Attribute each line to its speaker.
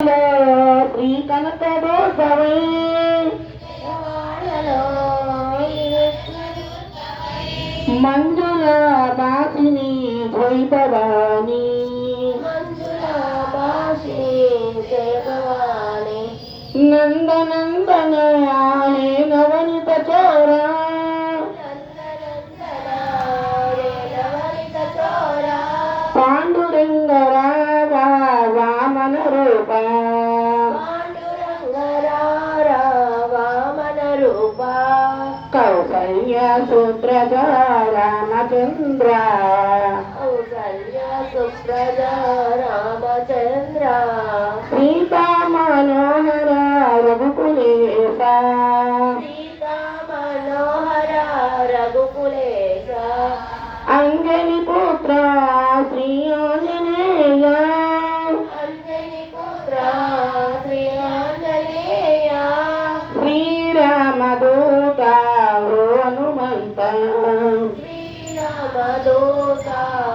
Speaker 1: Shri కనకదోసవై Manjula Basini ద్వైతవాణి నందనందన Kaushalya సూత్రధ Ramachandra
Speaker 2: Ramachandra Sri Ramadota